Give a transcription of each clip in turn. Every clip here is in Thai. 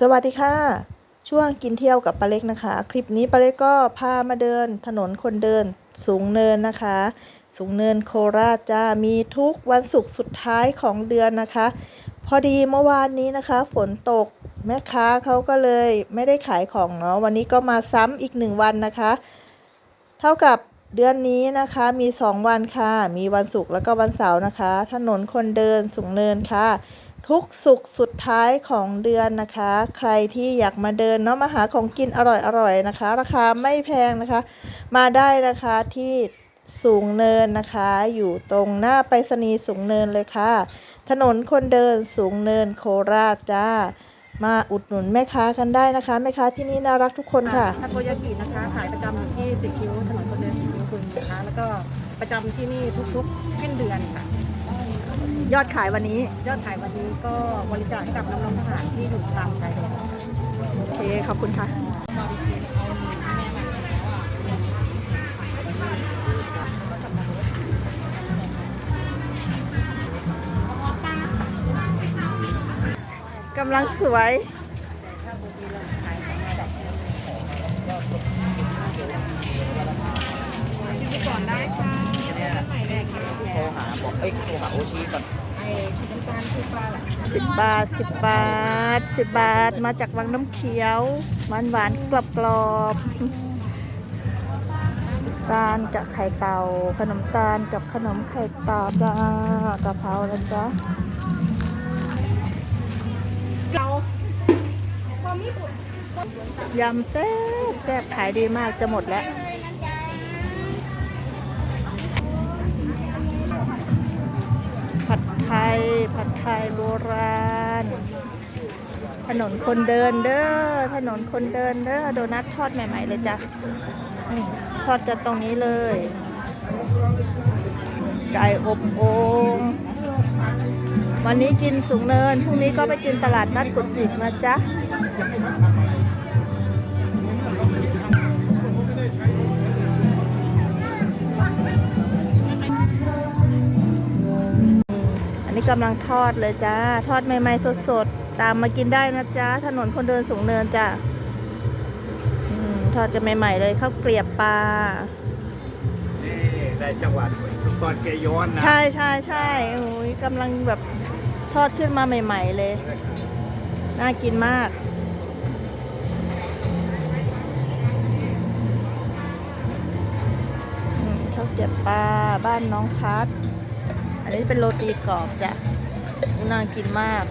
สวัสดีค่ะ ช่วงกินเที่ยวกับปาเล็กนะคะ คลิปนี้ปาเล็กก็พามาเดินถนนคนเดินสูงเนินนะคะ สูงเนินโคราชจะมีทุกวันศุกร์สุดท้ายของเดือนนะคะ พอดีเมื่อวานนี้นะคะ ฝนตกแม่ค้าเขาก็เลยไม่ได้ขายของเนาะวันนี้ก็มาซ้ำอีกหนึ่งวันนะคะ เท่ากับเดือนนี้นะคะมี 2 วันค่ะ มีวันศุกร์แล้วก็วันเสาร์นะคะ ถนนคนเดินสูงเนินค่ะ ทุกสุกสุดท้ายของเดือนนะคะ ใครที่อยากมาเดินเนาะมาหาของกินอร่อยๆนะคะ ราคาไม่แพงนะคะ มาได้นะคะที่สูงเนินนะคะ อยู่ตรงหน้าไปรษณีย์สูงเนินเลยค่ะ ถนนคนเดินสูงเนินโคราชจ้า มาอุดหนุนแม่ค้ากันได้นะคะ แม่ค้าที่นี่น่ารักทุกคนค่ะทาโกยากินะคะขายประจำอยู่ที่สิคิ้วถนนคนเดินสิคิ้วคุณนะคะ แล้วก็ประจำที่นี่ทุกๆสิ้นเดือนค่ะ ยอดขายวันนี้ ยอดขายวันนี้ก็บริจาคให้กับน้องๆทหารที่อยู่ตามชายแดนค่ะโอเค ขอบคุณค่ะ กำลังสวย ก่อนได้ค่ะใหม่แรกค่ะ โทรหาบอกเอ้ยโทรหาโอชิก่อนไอ้สีน้ำตาลคืปลาหลักสิบบาทสิบบาทสิบบาทมาจากวังน้ำเขียวหวานหวานกรอบกรอบตาลกับไข่เต่า ขนมตาลกับขนมไข่เต่าจ้ากะเพรานะจ๊ะเรายำแซ่บแซ่บขายดีมากจะหมดแล้ว ไทย ผัดไทยโบราณ ถนนคนเดินเด้อ ถนนคนเดินเด้อ โดนัททอดใหม่ ๆ เลยจ้ะทอดกันตรงนี้เลย ไก่อบโอ่งวันนี้กินสูงเนิน พรุ่งนี้ก็ไปกินตลาดนัดกุจิกนะจ๊ะ นนี้กำลังทอดเลยจ้า ทอดใหม่ๆสดๆ ตามมากินได้นะจ๊ะถนนคนเดินสูงเนินจ้ะอืมทอดกันใหม่ๆเลยข้าวเกลียบปลา นี่ได้จังหวัดตอนแกย้อนนะ ใช่ใช่ใช่โอ้ยกำลังแบบทอดขึ้นมาใหม่ ๆ เลย น่ากินมากอืมข้าวเกรียบปลาบ้านน้องพัด อันนี้เป็นโรตีกรอบจ้ะน่ากินมาก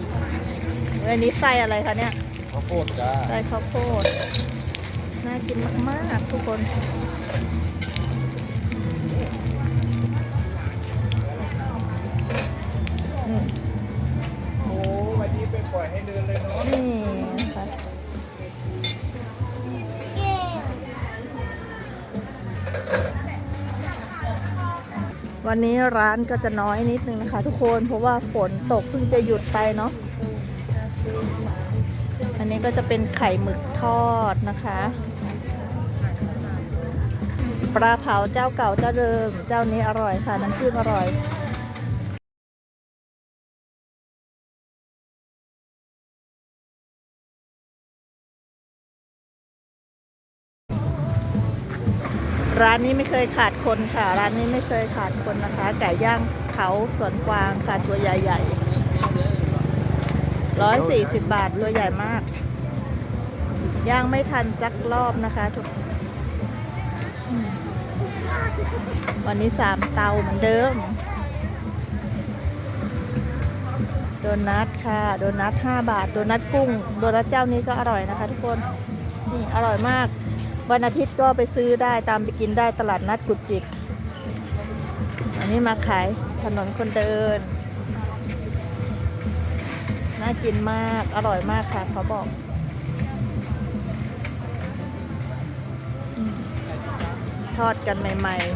อันนี้ไส้อะไรคะเนี่ยข้าวโพดจ้าไส้ข้าวโพดน่ากินมากๆทุกคนอืมโอ้วันนี้ไปปล่อยให้เดินเลยเนาะนี่นะคะ วันนี้ร้านก็จะน้อยนิดนึงนะคะ ทุกคนเพราะว่าฝนตกเพิ่งจะหยุดไปเนาะอันนี้ก็จะเป็นไข่หมึกทอดนะคะ ปลาเผาเจ้าเก่าเจ้าเดิม เจ้านี้อร่อยค่ะน้ำจิ้มอร่อย ร้านนี้ไม่เคยขาดคนค่ะ ร้านนี้ไม่เคยขาดคนนะคะไก่ย่างเขาสวนกวางค่ะตัวใหญ่ๆร้อยสี่สิบบาทตัวใหญ่มาก ย่างไม่ทันสักรอบนะคะทุกวันนี้สามเตาเหมือนเดิม โดนัทค่ะ โดนัทห้าบาท โดนัทกุ้ง โดนัทเจ้านี้ก็อร่อยนะคะทุกคน นี่อร่อยมาก วันอาทิตย์ก็ไปซื้อได้ตามไปกินได้ตลาดนัดกุจิก อันนี้มาขายถนนคนเดิน น่ากินมาก อร่อยมากค่ะเขาบอกทอดกันใหม่ๆ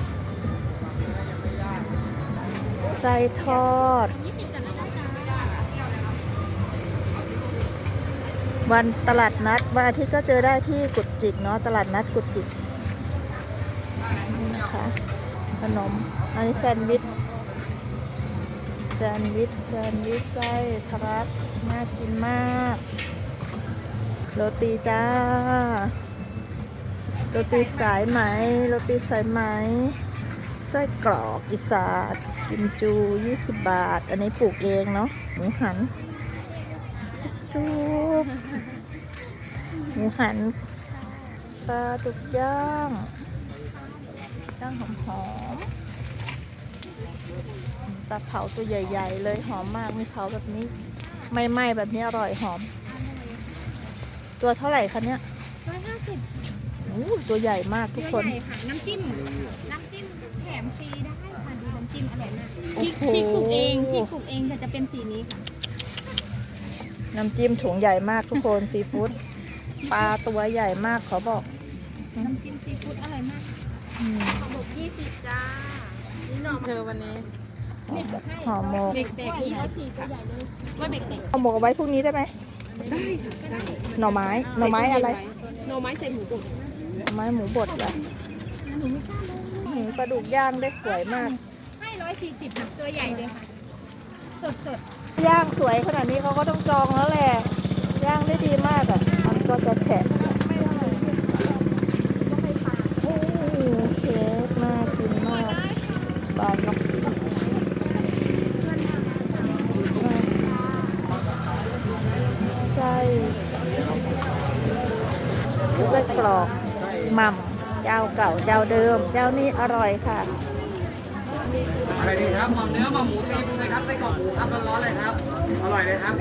ไส้ทอด วันตลาดนัดวันอาทิตย์ก็เจอได้ที่กุดจิกเนาะตลาดนัดกุดจิกนี่นะคะขนมอันนี้แซนด์วิชแซนด์วิชแซนด์วิชไส้ทรัสน่ากินมาก โรตีจ้า โรตีสายไหม โรตีสายไหมไส้กรอกอีสานกิมจู 20 บาท อันนี้ปลูกเองเนาะหมูหัน จุ๊บหมูหันปลาดุกย่างย่างหอมหอมๆปลาเผาตัวใหญ่ ๆ เลยหอมมากมีเผาแบบนี้ไม่ไหม้แบบนี้อร่อยหอม ตัวเท่าไหร่คะเนี่ยร้อยห้าสิบอู้ตัวใหญ่มากทุกคนใหญ่ค่ะน้ำจิ้มน้ำจิ้มแถมฟรีได้ค่ะดูน้ำจิ้มอร่อยมากพโอ้ริกโหพริกปลูกเองพริกปลูกเองค่ะจะเป็นสีนี้ค่ะ น้ำจิ้มถุงใหญ่มากทุกคนซีฟู้ดปลาตัวใหญ่มากขอบอกน้ำจิ้มซีฟู้ดอร่อยมากอืมบกยี่สิบจ้านี่หน่อเธอวันนี้ห่อหมกเด็กๆนี่ร้อยสี่ตัวใหญ่เลยว่าเด็กห่อหมกเอาไว้พรุ่งนี้ได้ไหมๆได้ค่ะได้หน่อไม้หน่อไม้อะไรหน่อไม้ใส่หมูบดหน่อไม้หมูบดเหรอหนูไม่กล้าลงหืมปลาดุกย่างได้สวยมากให้ร้อยสี่สิบค่ะตัวใหญ่เลยค่ะสดสดย่าง สวยขนาดนี้เขาก็ต้องจองแล้วแหละ ย่างได้ดีมากอะ มันก็จะแฉะโอ้เค้กน่ากินมากบานนกอีไส้ไส้กรอกหม่ำเจ้าเก่าเจ้าเดิม เจ้านี้อร่อยค่ะอะไรดีครับหม่มเนื้อหม่มหมูตีฟูเลยครับไส้กรอกหมูครับร้อนๆเลยครับ อร่อยเลยครับ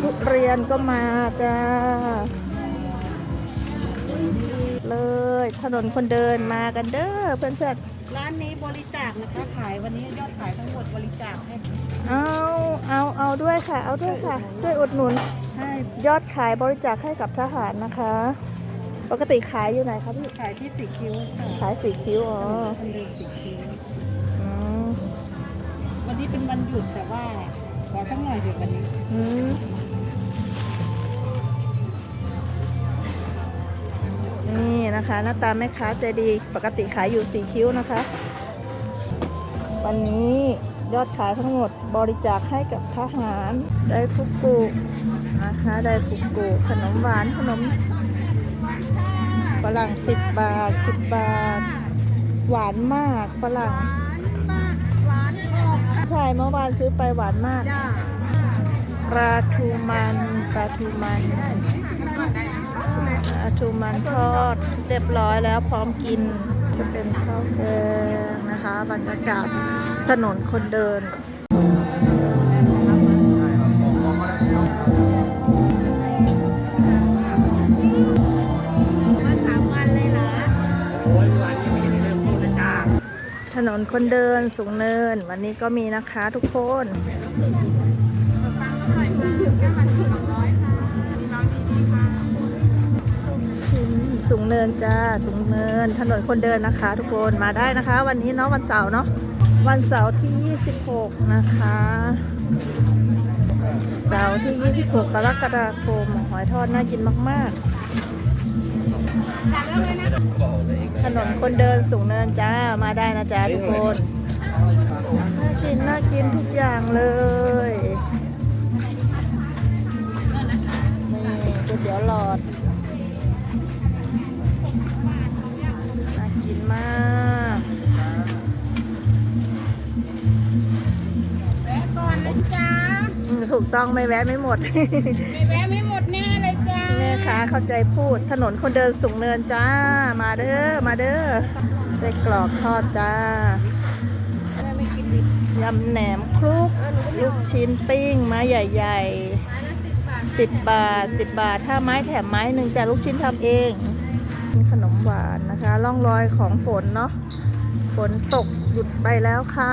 ทุเรียนก็มาจ้า เลยถนนคนเดินมากันเด้อเพื่อนร้านนี้บริจาคนะคะขายวันนี้ยอดขายทั้งหมดบริจาคให้ๆเอาเอาเอาด้วยค่ะ เอาด้วยค่ะช่วยอุดหนุน ให้ยอดขายบริจาคให้กับทหารนะคะ ปกติขายอยู่ไหนคะพี่ ขายที่สีคิ้วค่ะขายสีคิ้วอ๋อคนเดินสีคิ้วอืมวันนี้เป็นวันหยุดแต่ว่า ขอสักหน่อยเดี๋ยววันนี้อืมนี่นะคะ หน้าตาแม่ค้าใจดีปกติขายอยู่สีคิ้วนะคะ วันนี้ยอดขายทั้งหมดบริจาคให้กับทหารได้ฟุกุนะคะได้ฟุกุขนมหวานขนมฝรั่งสิบบาทสิบบาท หวานมากฝรั่ง ช่เมื่อวานซื้อไปหวานมากจ้าปลาทูมันปลาทูมันปลาทูมันทอดเรียบร้อยแล้วพร้อมกินจะเป็นข้าวแกงนะคะ บรรยากาศถนนคนเดิน คนเดินสูงเนิน วันนี้ก็มีนะคะทุกคนชิ้นสูงเนินจ้าสูงเนิน ถนนคนเดินนะคะ ทุกคนมาได้นะคะ วันนี้เนาะวันเสาร์เนาะวันเสาร์ที่ 26 นะคะ เสาร์ที่ 26 กรกฎาคมหอยทอดน่ากินมาก ๆ นนคนเดินสูงเนินจ้ามาได้นะจ๊ะทุกคนน่ากินน่ากินทุกอย่างเลยนี่ก๋วยเตี๋ยวหลอดน่ากินมากแวะก่อนนะจ๊ะอืมถูกต้องไม่แวะไม่หมดไม่แวะไม่ ค้าเข้าใจพูดถนนคนเดินสูงเนินจ้า มาเด้อมาเด้อไส้กรอกทอดจ้ายำแหนมคลุก ลูกชิ้นปิ้งไม้ใหญ่ๆสิบบาทสิบบาท ถ้าไม้แถมไม้หนึ่งจ้ะลูกชิ้นทำเองขนมหวานนะคะ ร่องรอยของฝนเนาะฝนตกหยุดไปแล้วค่ะ